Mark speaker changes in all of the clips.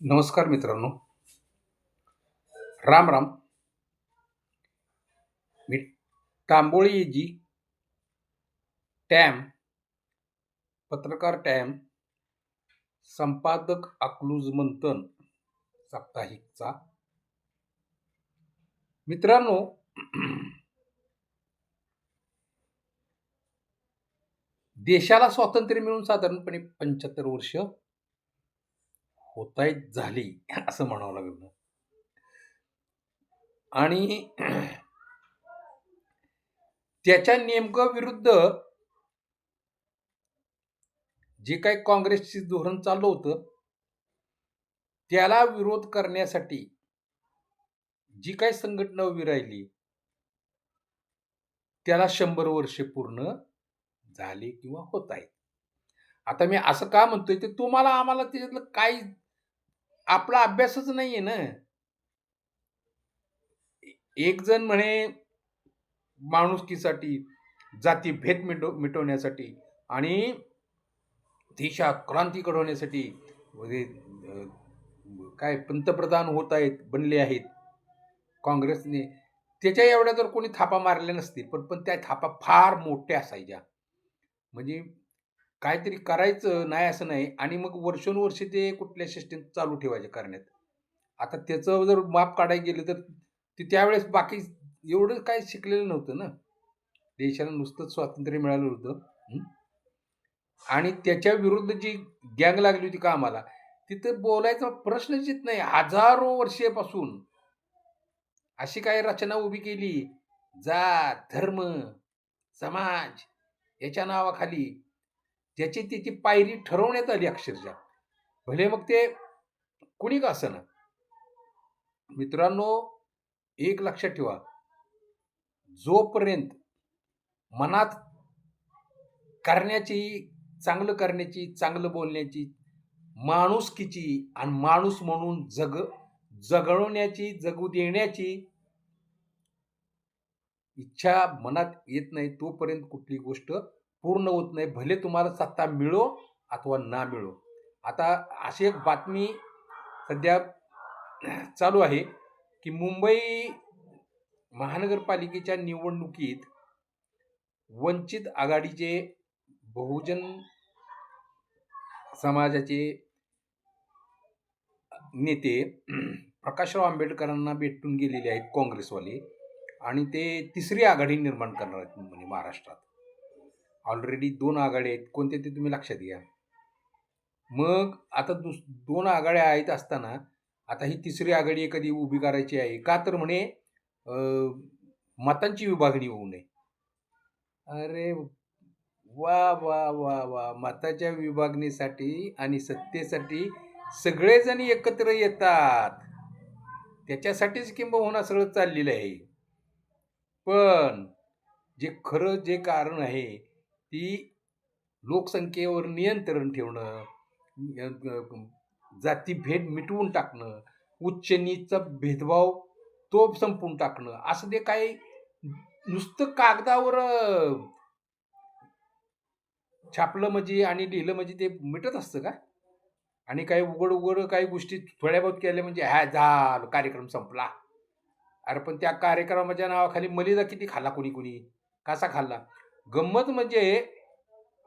Speaker 1: नमस्कार मित्रांनो. राम राम. मी तांबोळीजी टॅम पत्रकार टॅम संपादक अकलूज मंथन साप्ताहिकचा. मित्रांनो देशाला स्वातंत्र्य मिळून साधारणपणे पंच्याहत्तर वर्ष होतायत झाली असं म्हणावं लागलं आणि त्याच्या नेमकं विरुद्ध जे काही काँग्रेसचे धोरण चालू होतं त्याला विरोध करण्यासाठी जी काही संघटना उभी राहिली त्याला शंभर वर्षे पूर्ण झाले किंवा होत आहेत. आता मी असं का म्हणतोय ते तुम्हाला आम्हाला त्याच्यातलं काही आपला अभ्यासच नाहीये ना. एक जण म्हणे माणुसकीसाठी जातीभेद मिटव मिटवण्यासाठी आणि देशात क्रांती घडवण्यासाठी म्हणजे, काय पंतप्रधान होत आहेत बनले आहेत काँग्रेसने. त्याच्या एवढ्या जर कोणी थापा मारल्या नसतील पण पण त्या थापा फार मोठ्या असायच्या. म्हणजे काहीतरी करायचं नाही असं नाही आणि मग वर्षोनुवर्षे ते कुठल्या सिस्टीम चालू ठेवायचे करण्यात. आता त्याचं जर माप काढायला गेलं तर ते त्यावेळेस बाकी एवढं काय शिकलेलं नव्हतं ना. देशाला नुसतं स्वातंत्र्य मिळालं होतं आणि त्याच्या विरुद्ध जी गँग लागली होती का आम्हाला तिथं बोलायचा प्रश्नच येत नाही. हजारो वर्षेपासून अशी काही रचना उभी केली. जात धर्म समाज याच्या नावाखाली ज्याची त्याची पायरी ठरवण्यात आली अक्षरशः. भले मग ते कुणी का असं ना. मित्रांनो एक लक्षात ठेवा. जोपर्यंत मनात करण्याची चांगलं करण्याची चांगलं बोलण्याची माणुसकीची आणि माणूस म्हणून जग जगवण्याची जगू देण्याची इच्छा मनात येत नाही तोपर्यंत कुठली गोष्ट पूर्ण होत नाही. भले तुम्हाला सत्ता मिळो अथवा ना मिळो. आता अशी एक बातमी सध्या चालू आहे की मुंबई महानगरपालिकेच्या निवडणुकीत वंचित आघाडीचे बहुजन समाजाचे नेते प्रकाशराव आंबेडकरांना भेटून गेलेले आहेत काँग्रेसवाले. आणि ते तिसरी आघाडी निर्माण करणार आहेत म्हणजे महाराष्ट्रात. ऑलरेडी दोन आघाड्या आहेत. कोणते ते तुम्ही लक्षात घ्या. मग आता दुस दोन आघाड्या आहेत असताना आता ही तिसरी आघाडी एखादी उभी करायची आहे का तर म्हणे मतांची विभागणी होऊ नये. अरे वा वा वा वा. मताच्या विभागणीसाठी आणि सत्तेसाठी सगळेजण एकत्र येतात. त्याच्यासाठीच किंबहुना सगळं चाललेलं आहे. पण जे खरं जे कारण आहे ती लोकसंख्येवर नियंत्रण ठेवणं जातीभेद मिटवून टाकणं उच्च नीचचा भेदभाव तो संपून टाकणं असं ते काही नुसतं कागदावर छापलं म्हणजे आणि लिहिलं म्हणजे ते मिटत असतं का? आणि काही उघड उघड काही गोष्टी थोड्या बहुत केल्या म्हणजे ह्या झालं कार्यक्रम संपला. अरे पण त्या कार्यक्रमाच्या नावाखाली मलिदा किती खाल्ला कुणी कोणी? कसा खाल्ला? गंमत म्हणजे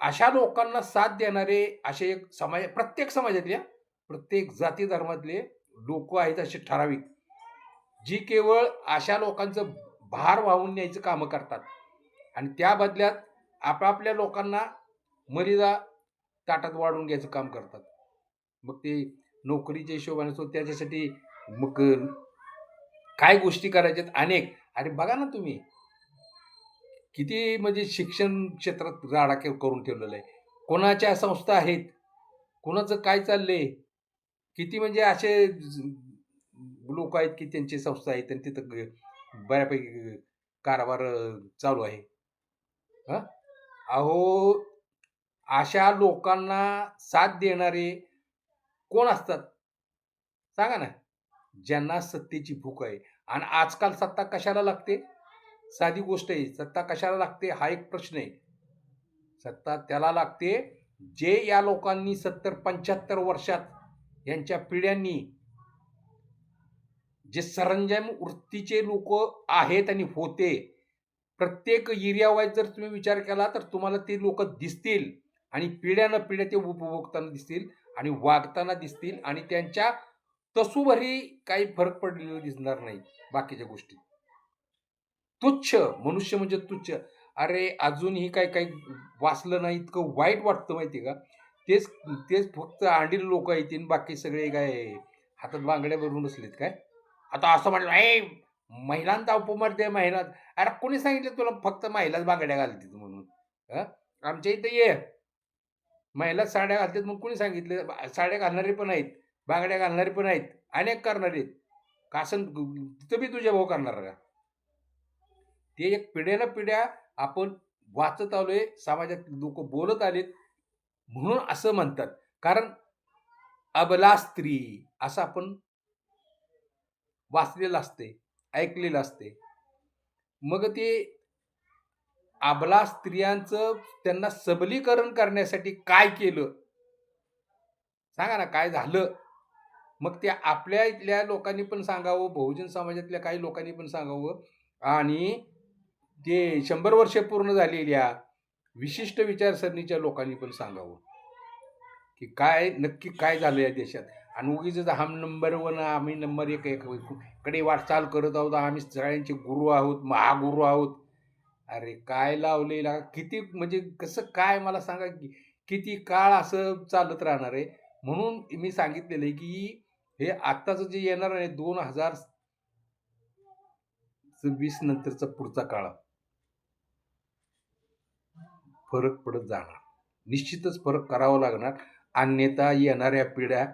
Speaker 1: अशा लोकांना साथ देणारे असे एक समाज प्रत्येक समाजातल्या प्रत्येक जाती धर्मातले लोक आहेत असे ठराविक जी केवळ अशा लोकांचं भार वाहून न्यायचं कामं करतात. आणि त्या बदल्यात आपापल्या लोकांना मरिदा ताटात वाढवून घ्यायचं काम करतात. मग ते नोकरीच्या हिशोबाने असो त्याच्यासाठी मग काय गोष्टी करायच्यात? अनेक. अरे बघा ना तुम्ही. किती म्हणजे शिक्षण क्षेत्रात राडा करून ठेवलेलं आहे. कोणाच्या संस्था आहेत? कोणाचं काय चाललंय? किती म्हणजे असे लोक आहेत की त्यांची संस्था आहेत आणि तिथं बऱ्यापैकी कारभार चालू आहे. हा? अहो अशा लोकांना साथ देणारे कोण असतात? सांगा ना. ज्यांना सत्तेची भूक आहे. आणि आजकाल सत्ता कशाला लागते? साधी गोष्ट आहे सत्ता कशाला लागते? हा एक प्रश्न आहे. सत्ता त्याला लागते जे या लोकांनी सत्तर पंच्याहत्तर वर्षात यांच्या पिढ्यांनी जे सरंजाम वृत्तीचे लोक आहेत आणि होते प्रत्येक एरियावाईज जर तुम्ही विचार केला तर तुम्हाला ते लोक दिसतील. आणि पिढ्यानं पिढ्या ते उपभोगताना दिसतील आणि वागताना दिसतील आणि त्यांच्या तसूभरी काही फरक पडलेला दिसणार नाही बाकीच्या गोष्टी. तुच्छ मनुष्य म्हणजे तुच्छ. अरे अजूनही काही काही वाचलं नाही इतकं वाईट वाटतं माहिती का? तेच तेच फक्त आंडील लोक येतील बाकी सगळे काय हातात बांगड्या भरून बसलेत काय? आता असं म्हटलं ए महिलांचा उपमार दे महिला अरे कोणी सांगितलं तुला फक्त महिलाच बांगड्या घालतात म्हणून? आमच्या इथं ये. महिला साड्या घालतात मग कोणी सांगितले? साड्या घालणारे पण आहेत. बांगड्या घालणारे पण आहेत अनेक करणारे आहेत. कासन तिथं बी तुझ्या भाऊ करणार का? ते एक पिढ्यानं पिढ्या आपण वाचत आलोय समाजात लोक बोलत आलेत म्हणून असं म्हणतात. कारण अबला स्त्री असं आपण वाचलेलं असते ऐकलेलं असते. मग ते अबला स्त्रियांचं त्यांना सबलीकरण करण्यासाठी काय केलं? सांगा ना काय झालं? मग ते आपल्या इथल्या लोकांनी पण सांगावं बहुजन समाजातल्या काही लोकांनी पण सांगावं. आणि ते शंभर वर्ष पूर्ण झालेल्या विशिष्ट विचारसरणीच्या लोकांनी पण सांगावं. की काय नक्की काय झालं या देशात? आणि उगीच हम नंबर वन आम्ही नंबर एक एक कडे वाटचाल करत आहोत आम्ही सगळ्यांचे गुरु आहोत महागुरु आहोत. अरे काय लावलेला किती म्हणजे कसं काय मला सांगा की किती काळ असं चालत राहणार आहे? म्हणून मी सांगितलेलं आहे की हे आत्ताचं जे येणार आहे दोन हजार वीस नंतरचा पुढचा काळ. फरक पडत जाणार. निश्चितच फरक करावा लागणार. अन्यथा येणाऱ्या पिढ्या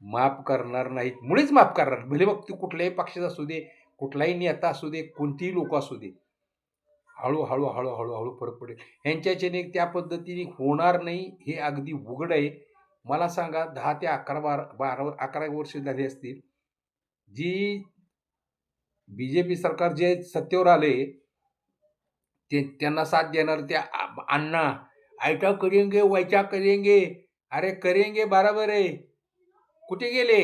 Speaker 1: माफ करणार नाहीत. मुळेच माफ करणार. भले मग ती कुठल्याही पक्षाचा असू दे कुठलाही नेता असू दे कोणतीही लोक असू दे. हळूहळू हळूहळू हळू फरक पडेल. ह्यांच्याने त्या पद्धतीने होणार नाही हे अगदी उघड आहे. मला सांगा दहा ते अकरा बारा बारा अकरा वर्ष झाली असतील. जी बी जे पी सरकार जे सत्तेवर आले ते त्यांना साथ देणार त्या अण्णा ऐका करेंगे वैचा करेंगे. अरे करेंगे बराबर आहे. कुठे गेले?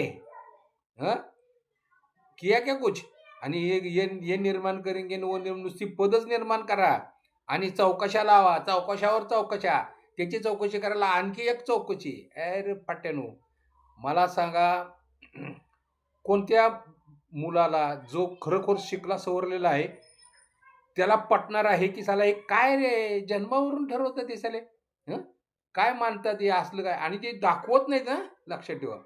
Speaker 1: हं? किया क्या कुछ? आणि हे हे ये निर्माण करेंगे न नुसती पदच निर्माण करा. आणि चौकशा लावा चौकशावर चौकशा. त्याची चौकशी करायला आणखी एक चौकशी. अरे पट्ट्यानो मला सांगा कोणत्या मुलाला जो खरोखर शिकला सवरलेला आहे त्याला पटणार आहे की साला हे काय रे जन्मावरून ठरवतं ते साले? हं? काय मानतात हे असलं काय? आणि ते दाखवत नाहीत ना लक्षात ठेवा.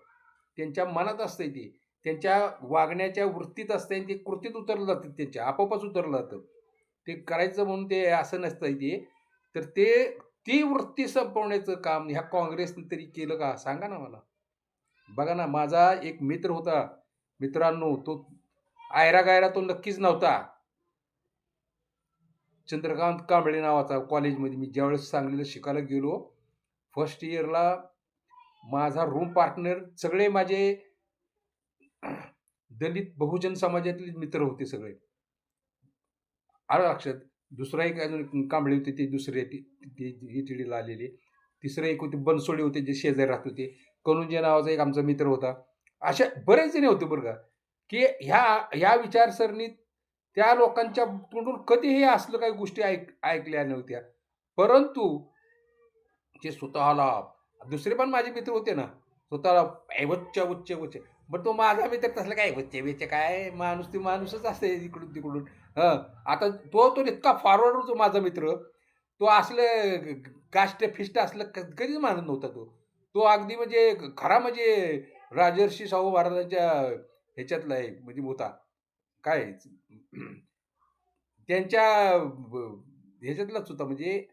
Speaker 1: त्यांच्या मनात असते ते. त्यांच्या वागण्याच्या वृत्तीत असते आणि ते कृतीत उतरलं जातं त्यांच्या आपोआपच उतरलं जातं. ते करायचं म्हणून ते असं नसतं ते. तर ते ती वृत्ती संपवण्याचं काम ह्या काँग्रेसने तरी केलं का? सांगा ना मला. बघा ना माझा एक मित्र होता. मित्रांनो तो आयरा गायरा तो नक्कीच नव्हता. चंद्रकांत कांबळे नावाचा कॉलेजमध्ये मी ज्यावेळेस सांगलीला शिकायला गेलो फर्स्ट इयरला माझा रूम पार्टनर सगळे माझे दलित बहुजन समाजातले मित्र होते सगळे. आलं लक्षात? दुसरा एक अजून कांबळी होती ती दुसरी ती ते टीडीला तिसरं एक होते बनसोडी होते जे शेजारी राहत होते. कनुंजे नावाचा एक आमचा मित्र होता. अशा बरेच जण होते बरं का की ह्या ह्या विचारसरणीत त्या लोकांच्या तोंडून कधीही असलं काही गोष्टी ऐक ऐकल्या नव्हत्या. परंतु ते स्वतःला दुसरे पण माझे मित्र होते ना स्वतःला ऐवच्च उच्च उच्च. बट तो माझा मित्र तसला काय वच्चे बिच्चे काय माणूस ते माणूसच असते इकडून तिकडून. हं. आता तो तो इतका फॉरवर्ड होतो माझा मित्र. तो असलं काष्ट फिष्ट असलं क- कधीच मानत नव्हता तो. तो अगदी म्हणजे खरा म्हणजे राजर्षी शाहू महाराजांच्या ह्याच्यातला आहे म्हणजे होता. काय? त्यांच्या ह्याच्यातलाच होता म्हणजे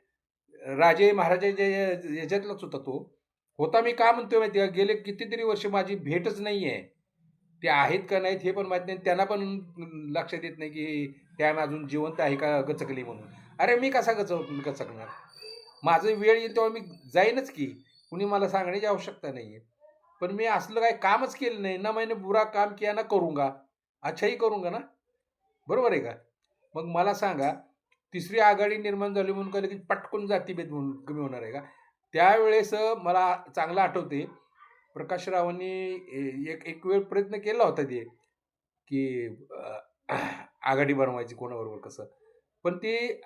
Speaker 1: राजे महाराजाच्या ह्याच्यातलाच होता तो. होता मी का म्हणतोय माहिती का? गेले कितीतरी वर्ष माझी भेटच नाही आहे ते आहेत का नाहीत हे पण माहीत नाही. त्यांना पण लक्षात येत नाही की त्या अजून जिवंत आहे का गचकली म्हणून? अरे मी कसा गच गचकणार? माझं वेळ येईल तेव्हा मी जाईनच की. कुणी मला सांगण्याची आवश्यकता नाही आहे पण मी असलं काय कामच केलं नाही. ना मैंने बुरा काम किया ना करूंगा. अच्छाही करूंगा ना? बरोबर आहे का? मग मला सांगा तिसरी आघाडी निर्माण झाली म्हणून काय की पटकून जातीभेद म्हणून कमी होणार आहे का? त्यावेळेस मला चांगलं आठवते प्रकाश रावांनी ए- एक एक वेळ प्रयत्न केला होता ते की आघाडी बनवायची कोणाबरोबर कसं? पण ते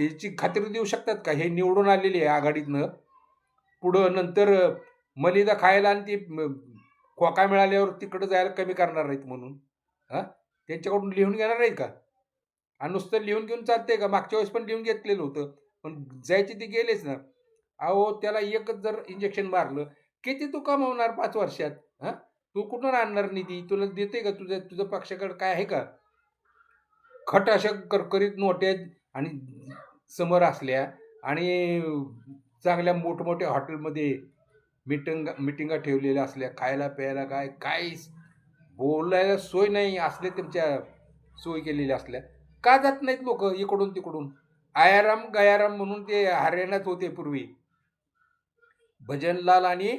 Speaker 1: याची खात्री देऊ शकतात का? हे निवडून आलेले आहे आघाडीतनं. पुढं नंतर मलिदा खायला आणि ते म, खोका मिळाल्यावर तिकडं जायला कमी करणार नाहीत म्हणून. हां? त्यांच्याकडून लिहून घेणार नाहीत का? आणि नुसतं लिहून घेऊन चालतंय का? मागच्या वेळेस पण लिहून घेतलेलं होतं. पण जायचे ते गेलेच ना. अहो त्याला एकच जर इंजेक्शन मारलं किती तू कमावणार पाच वर्षात? हां? तू कुठून आणणार निधी? तुला देते का तुझ्या तुझ्या पक्षाकडे काय आहे का? खट अशा करकरीत नोट्या आणि समोर असल्या आणि चांगल्या मोठमोठ्या हॉटेलमध्ये मिटिंग मिटिंगा ठेवलेल्या असल्या खायला प्यायला काय काहीच बोलायला सोय नाही असले त्यांच्या सोय केलेल्या असल्या. का जात नाहीत लोक इकडून तिकडून? आयाराम गयाराम म्हणून ते हरियाणात होते पूर्वी. भजनलाल आणि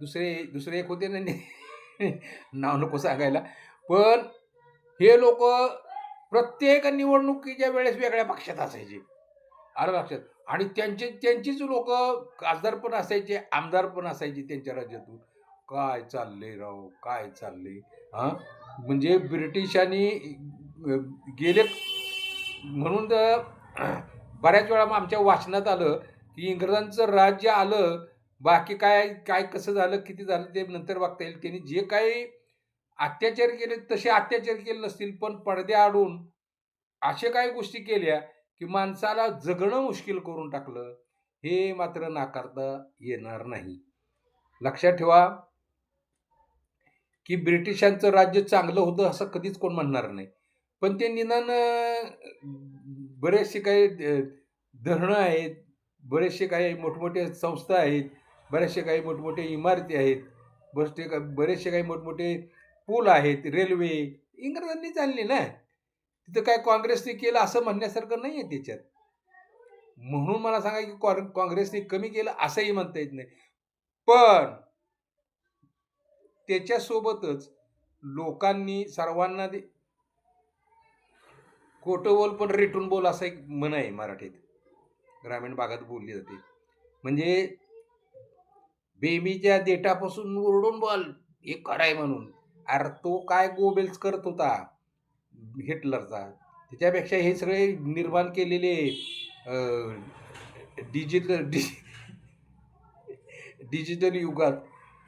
Speaker 1: दुसरे दुसरे एक होते ना ने- नाव नको सांगायला. पण हे लोक प्रत्येक निवडणुकीच्या वेळेस वेगळ्या पक्षात असायचे. आलं लक्षात आणि त्यांचे त्यांचीच लोक खासदार पण असायचे आमदार पण असायचे त्यांच्या राज्यातून. काय चालले राव? काय चालले? हां? म्हणजे ब्रिटिशांनी गेले. म्हणून तर बऱ्याच वेळा मग आमच्या वाचनात आलं की इंग्रजांचं राज्य आलं बाकी काय काय कसं झालं किती झालं ते नंतर बघता येईल. त्यांनी जे काही अत्याचार केले तसे अत्याचार केले नसतील पण पडद्या आडून अशा काही गोष्टी केल्या की माणसाला जगणं मुश्किल करून टाकलं. हे मात्र नाकारता येणार नाही. लक्षात ठेवा की ब्रिटिशांचं राज्य चांगलं होतं असं कधीच कोण म्हणणार नाही. पण ते निदान बरेचसे काही धरणं आहेत बरेचसे काही मोठमोठे संस्था आहेत बरेचसे काही मोठमोठे इमारती आहेत बरेचसे का बरेचसे काही मोठमोठे पूल आहेत रेल्वे इंग्रजांनी चालली ना. तिथं काय काँग्रेसने केलं असं म्हणण्यासारखं नाही आहे त्याच्यात. म्हणून मला सांगा की काँ- काँग्रेसने कमी केलं असंही म्हणता येत नाही. पण त्याच्यासोबतच लोकांनी सर्वांना दे खोटं बोल पण रेटून बोल असं एक म्हण आहे मराठीत. ग्रामीण भागात बोलली जाते. म्हणजे बेबीच्या देठापासून ओरडून बोल हे कराय म्हणून. अरे तो काय गोबेल्स करत होता? हिटलरचा. त्याच्यापेक्षा हे सगळे निर्माण केलेले डिजिटल डि डिजिटल युगात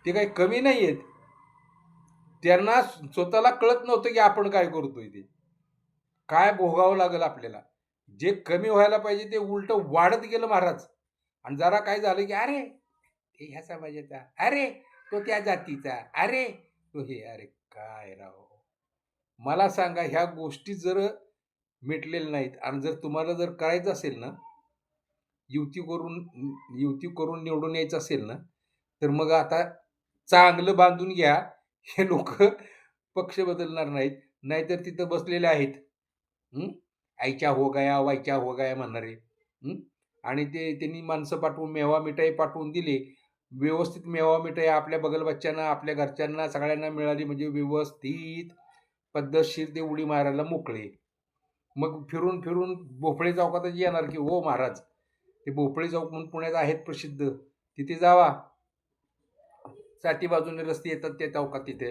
Speaker 1: ते काही कमी नाही आहेत त्यांना स्वतःला कळत नव्हतं की आपण काय करतोय ते. काय भोगावं लागेल आपल्याला. जे कमी व्हायला पाहिजे ते उलट वाढत गेलं महाराज. आणि जरा काय झालं की अरे ते ह्या समाजाचा. अरे तो त्या जातीचा. अरे तो हे अरे काय राव? मला सांगा ह्या गोष्टी जर मिटलेल्या नाहीत आणि जर तुम्हाला जर करायचं असेल ना युती करून युती करून निवडून यायचं असेल ना तर मग आता चांगलं बांधून घ्या. हे लोक पक्ष बदलणार नाहीत. नाहीतर तिथं बसलेले आहेत. आईच्या हो गया वाईच्या हो गया म्हणणारे. आणि ते त्यांनी माणसं पाठवून मेवा मिठाई पाठवून दिली. व्यवस्थित मेवा मिठाई आपल्या बगल बच्च्यांना आपल्या घरच्यांना सगळ्यांना मिळाली म्हणजे व्यवस्थित पद्धतशीर ते उडी मारायला मोकळे. मग फिरून फिरून भोपळे चौकातच येणार की हो महाराज ते भोपळे चौक म्हणून पुण्यात आहेत प्रसिद्ध. तिथे जावा. साती बाजूने रस्ते येतात त्या चौकात तिथे.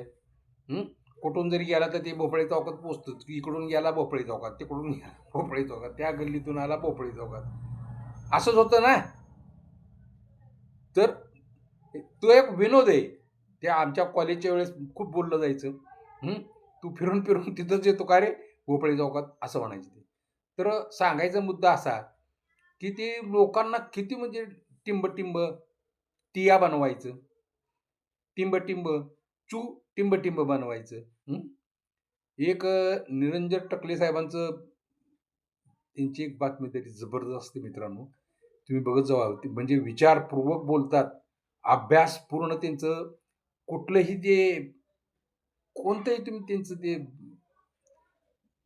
Speaker 1: कुठून जरी गेला तर ते भोपळे चौकात पोचतो इकडून गेला भोपळे चौकात तिकडून गेला भोपळे चौकात त्या गल्लीतून आला भोपळे चौकात. असंच होतं ना? तर तो एक विनोद आहे. ते आमच्या कॉलेजच्या वेळेस खूप बोललं जायचं. तू फिरून फिरून तिथंच येतो का रे? भोपळे चौकात असं म्हणायचं ते. तर सांगायचा मुद्दा असा की ते लोकांना किती म्हणजे टिंब टिंब टिया बनवायचं. टिंब टिंब चू टिंब टिंब बनवायचं एक निरंजन टकले साहेबांचं त्यांची एक बातमी तरी जबरदस्त मित्रांनो. तुम्ही बघत जावा म्हणजे विचारपूर्वक बोलतात. अभ्यास पूर्ण त्यांचं कुठलंही ते कोणतंही तुम्ही त्यांचं ते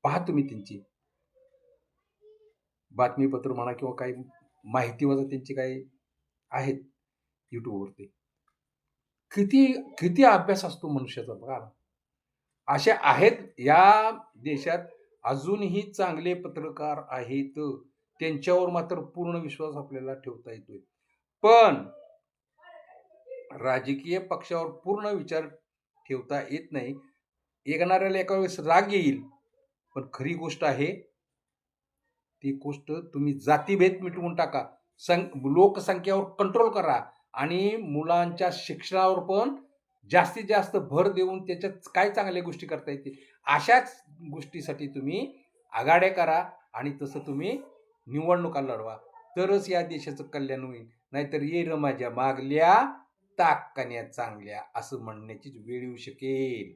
Speaker 1: पहा तुम्ही त्यांची. बातमीपत्र म्हणा किंवा काही माहिती वजा त्यांचे काही आहेत युट्यूबवरती. किती किती अभ्यास असतो मनुष्याचा बघा. असे आहेत या देशात अजूनही चांगले पत्रकार आहेत. त्यांच्यावर मात्र पूर्ण विश्वास आपल्याला ठेवता येतोय. पण राजकीय पक्षावर पूर्ण विचार ठेवता येत नाही. ऐकणाऱ्याला एका वेळेस राग येईल. पण खरी गोष्ट आहे ती गोष्ट तुम्ही जातीभेद मिटवून टाका. सं लोकसंख्येवर कंट्रोल करा आणि मुलांच्या शिक्षणावर पण जास्तीत जास्त भर देऊन त्याच्यात काय चांगल्या गोष्टी करता येतील अशाच गोष्टीसाठी तुम्ही आघाड्या करा आणि तसं तुम्ही निवडणुका लढवा. तरच या देशाचं कल्याण होईल. नाहीतर ये र माझ्या मागल्या ताक कन्या चांगल्या असं म्हणण्याचीच वेळ येऊ शकेल.